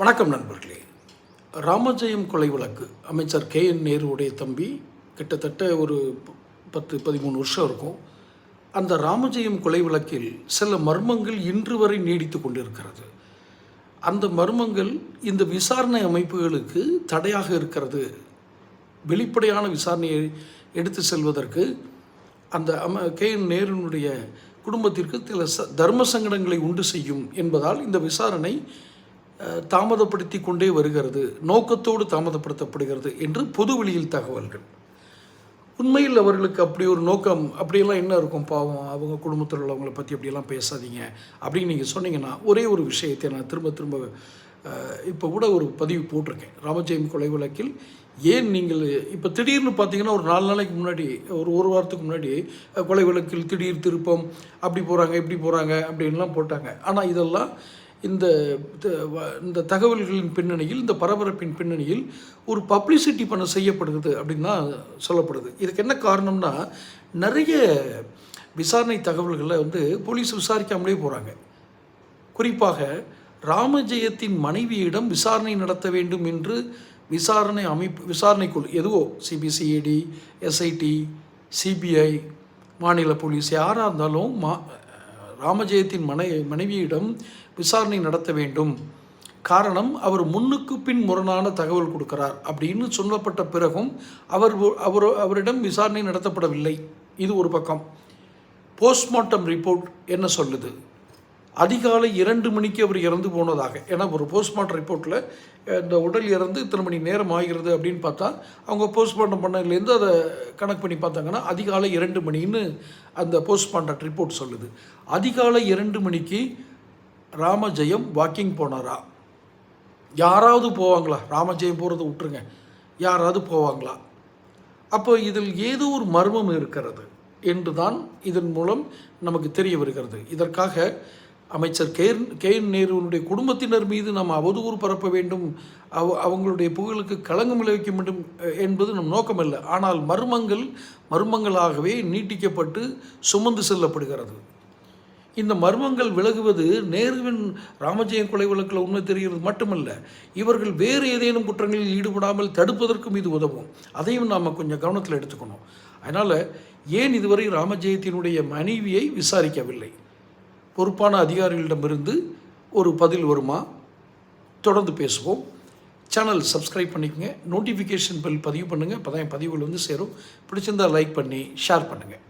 வணக்கம் நண்பர்களே. ராமஜெயம் கொலை வழக்கு. அமைச்சர் கே. என். நேருவுடைய தம்பி கிட்டத்தட்ட ஒரு ப- பத்து பதிமூணு வருஷம் இருக்கும். அந்த ராமஜெயம் கொலை வழக்கில் சில மர்மங்கள் இன்று வரை நீடித்து கொண்டிருக்கிறது. அந்த மர்மங்கள் இந்த விசாரணை அமைப்புகளுக்கு தடையாக இருக்கிறது. வெளிப்படையான விசாரணையை எடுத்து செல்வதற்கு அந்த அம கே. என். நேருனுடைய குடும்பத்திற்கு சில ச தர்ம சங்கடங்களை உண்டு செய்யும் என்பதால் இந்த விசாரணை தாமதப்படுத்தி கொண்டே வருகிறது நோக்கத்தோடு தாமதப்படுத்தப்படுகிறது என்று பொதுவெளியில் தகவல்கள். உண்மையில் அவர்களுக்கு அப்படி ஒரு நோக்கம் அப்படியெல்லாம் என்ன இருக்கும் பாவம்? அவங்க குடும்பத்தில் உள்ளவங்களை பற்றி அப்படியெல்லாம் பேசாதீங்க. அப்படின்னு நீங்கள் சொன்னீங்கன்னா ஒரே ஒரு விஷயத்தை நான் திரும்ப திரும்ப இப்போ கூட ஒரு பதிவு போட்டிருக்கேன். ராமஜெயம் கொலை வழக்கில் ஏன் நீங்கள் இப்போ திடீர்னு பார்த்தீங்கன்னா ஒரு நாலு நாளைக்கு முன்னாடி ஒரு ஒரு வாரத்துக்கு முன்னாடி கொலை வழக்கில் திடீர் திருப்பம் அப்படி போகிறாங்க இப்படி போகிறாங்க அப்படின்லாம் போட்டாங்க. ஆனால் இதெல்லாம் இந்த இந்த தகவல்களின் பின்னணியில் இந்த பரபரப்பின் பின்னணியில் ஒரு பப்ளிசிட்டி பண்ண செய்யப்படுகிறது அப்படின்னு தான் சொல்லப்படுது. இதுக்கு என்ன காரணம்னா நிறைய விசாரணை தகவல்களை வந்து போலீஸ் விசாரிக்காமலே போகிறாங்க குறிப்பாக ராமஜெயத்தின் மனைவியிடம் விசாரணை நடத்த வேண்டும் என்று விசாரணை அமைப்பு விசாரணைக்குழு எதுவோ சிபிசிஐடி எஸ்ஐடி சிபிஐ மாநில போலீஸ் யாராக இருந்தாலும் மா ராமஜெயத்தின் மனை மனைவியிடம் விசாரணை நடத்த வேண்டும். காரணம் அவர் முன்னுக்கு பின் முரணான தகவல் கொடுக்கிறார் அப்படின்னு சொல்லப்பட்ட பிறகும் அவர் அவர் அவரிடம் விசாரணை நடத்தப்படவில்லை. இது ஒரு பக்கம். போஸ்ட்மார்ட்டம் ரிப்போர்ட் என்ன சொல்லுது? அதிகாலை இரண்டு மணிக்கு அவர் இறந்து போனதாக. ஏன்னா ஒரு போஸ்ட்மார்ட்டம் ரிப்போர்ட்டில் இந்த உடல் இறந்து இத்தனை மணி நேரம் ஆகிறது அப்படின்னு பார்த்தா அவங்க போஸ்ட்மார்ட்டம் பண்ணதுலேருந்து அதை கணக்கு பண்ணி பார்த்தாங்கன்னா அதிகாலை இரண்டு மணின்னு அந்த போஸ்ட்மார்ட்டம் ரிப்போர்ட் சொல்லுது. அதிகாலை இரண்டு மணிக்கு ராமஜெயம் வாக்கிங் போனாரா? யாராவது போவாங்களா? ராமஜெயம் போகிறத விட்டுருங்க. யாராவது போவாங்களா? அப்போ இதில் ஏதோ ஒரு மர்மம் இருக்கிறது என்று தான் இதன் மூலம் நமக்கு தெரிய வருகிறது. இதற்காக அமைச்சர் கேர் கே என் நேருவினுடைய குடும்பத்தினர் மீது நாம் அவதூறு பரப்ப வேண்டும். அவ அவங்களுடைய புகழுக்கு களங்கம் விளைவிக்க வேண்டும் என்பது நம் நோக்கமல்ல. ஆனால் மர்மங்கள் மர்மங்களாகவே நீட்டிக்கப்பட்டு சுமந்து செல்லப்படுகிறது. இந்த மர்மங்கள் விலகுவது நேருவின் ராமஜெயம் கொலை வழக்கில் உண்மை தெரிகிறது மட்டுமல்ல இவர்கள் வேறு ஏதேனும் குற்றங்களில் ஈடுபடாமல் தடுப்பதற்கும் இது உதவும். அதையும் நாம் கொஞ்சம் கவனத்தில் எடுத்துக்கணும். அதனால் ஏன் இதுவரை ராமஜெயத்தினுடைய மனைவியை விசாரிக்கவில்லை? பொறுப்பான அதிகாரிகளிடமிருந்து ஒரு பதில் வருமா? தொடர்ந்து பேசுவோம். சேனல் சப்ஸ்கிரைப் பண்ணிக்கங்க. நோட்டிஃபிகேஷன் பில் பதிவு பண்ணுங்கள் அப்போ தான் என் பதிவுகள் வந்து சேரும். பிடிச்சிருந்தா லைக் பண்ணி ஷேர் பண்ணுங்கள்